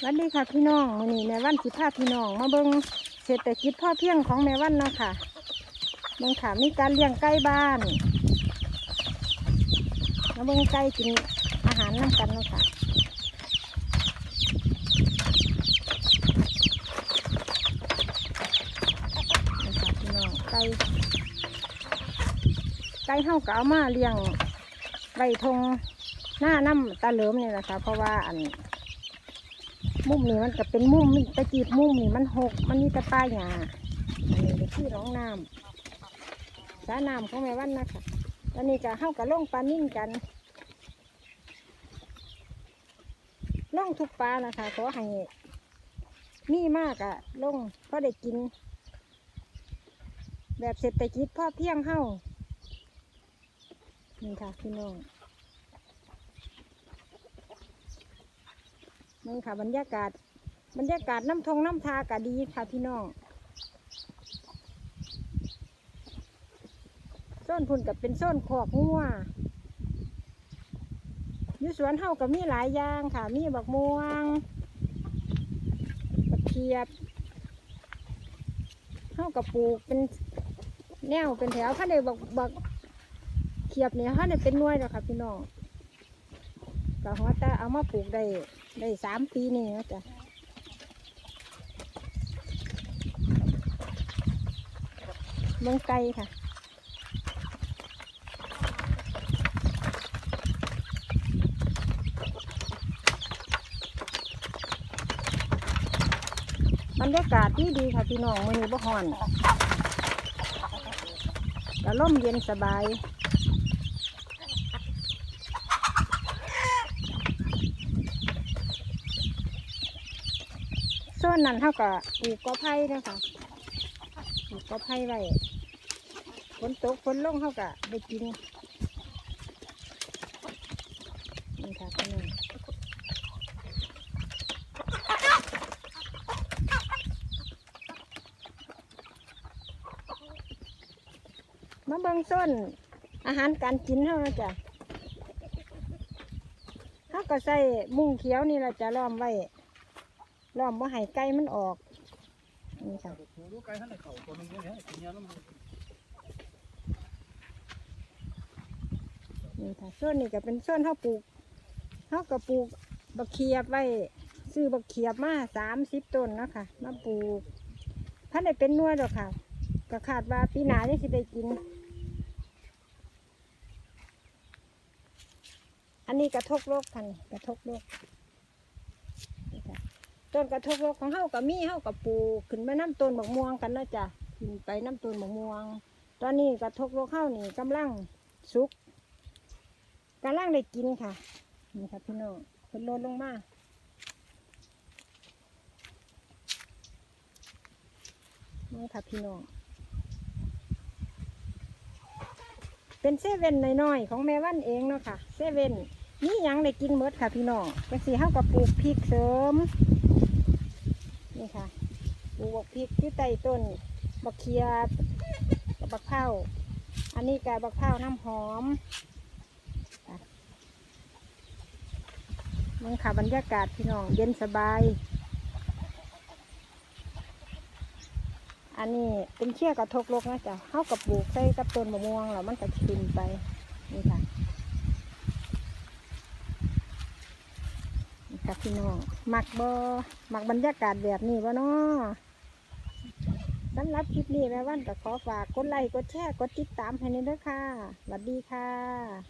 สวัสดีค่ะพี่น้องมื้อนี้แม่วันสิพาพี่น้อง มาเบิ่งเศรษฐกิจพ่อเพียงของแม่วันเนาะค่ะเบิ่งค่ะมีการเลี้ยงไก่บ้านมาเบิ่งไก่กินอาหารน้ำกันเนาะค่ะพี่น้องไก่ไก่เฮาก็เอามาเลี้ยงไว้ทงหน้าน้ำตาเหลิมนี่แหละค่ะเพราะว่าอัน มุมนี่มันก็เป็นมุมมันตะจีบมุมนี่มันหก มันมีแต่ป้ายหญ้าอันนี้เป็นที่ร้องน้ำสาน้ำของแม่วันนะคะตอนนี้ก็เข้ากับล่องปลานิ่นกันล่องทุกปลานะคะขอให้มีมากอะล่องก็ได้กิน แบบเศรษฐกิจพ่อเพียงเข้านี่ค่ะพี่น้อง นี่ค่ะบรรยากาศ บรรยากาศน้ำทงน้ำทากะดีค่ะพี่น้องโซนพุ่นกับเป็นโซนขอกงัวอยู่สวนเฮากับมีหลายอย่างค่ะ มีบักม่วงบักเขียบเฮากับปลูกเป็นแนวเป็นแถวถ้าได้บักบักเขียบเนี่ยถ้าได้เป็นน่วยแล้วค่ะพี่น้องก็หัวตาเอามาปลูกได้ ได้สามปีนี่นะจ๊ะเมืองไกลค่ะบรรยากาศดีดีค่ะพี่น้องมือนี้บ่ฮ้อนกะล่มเย็นสบาย ส่วนนั้นเท่ากับปลูกกอไผ่นะคะปลูกกอไผ่ไว้ฝนตกฝนลงเท่ากับได้กินนี่ค่ะพี่น้องมาเบิ่งส้นอาหารการกินเท่านะจ้ะเขาก็ใส่มุ้งเขียวนี่แหละจะล้อมไว้ ล้อมว่าให้ไก่มันออก นี่ค่ะถูลูกไก่ท่านไหนเขาตัวนึงเนี่ยกินยาแล้วมันนี่ค่ะส่วนนี้ก็เป็นส่วนเขาปลูกเขาก็ปลูกบักเขียบไว้ซื้อบักเขียบมาสามสิบต้นนะคะมาปลูกท่านได้เป็นนวดหรอกค่ะก็คาดว่าปีหน้าจะสิได้กิน อันนี้กระทกโลกค่ะนี่กระทกโลกนี่ค่ะ ต้นกระทบโลกของเฮากับมีเฮากับปลูกขึ้นมาน้ำต้นบักม่วงกันนะจ้ะขึ้นไปน้ำต้นบักม่วง ตอนนี้กระทบโลกเฮานี่กำลังสุกกำลังได้กินค่ะนี่ค่ะพี่น้องเพิ่นโลดลงมานี่ค่ะพี่น้องเป็นเซเว่นน้อยๆของแม่วันเองเนาะค่ะเซเว่นนี่ยังได้กินเมดค่ะพี่น้องเป็นสีเฮากับปลูกพริกเสริม ริกที่ใต้ต้นบักเขียบกับบักเผาอันนี้กับบักเผาน้ำหอมอะมันค่ะบรรยากาศพี่น้องเย็นสบาย อันนี้เป็นเชี่ยกระทกลกนะจ๊ะเข้ากับปลูกใส่กับต้นมะม่วงแล้วมันก็ขึ้นไปนี่ค่ะนี่ค่ะพี่น้องมักบอมักบรรยากาศแบบนี้บ่เนาะ สำหรับคลิปนี้แม่วันก็ขอฝากกดไลค์กดแชร์กดติดตามให้ในด้อค่ะสวัสดีค่ะ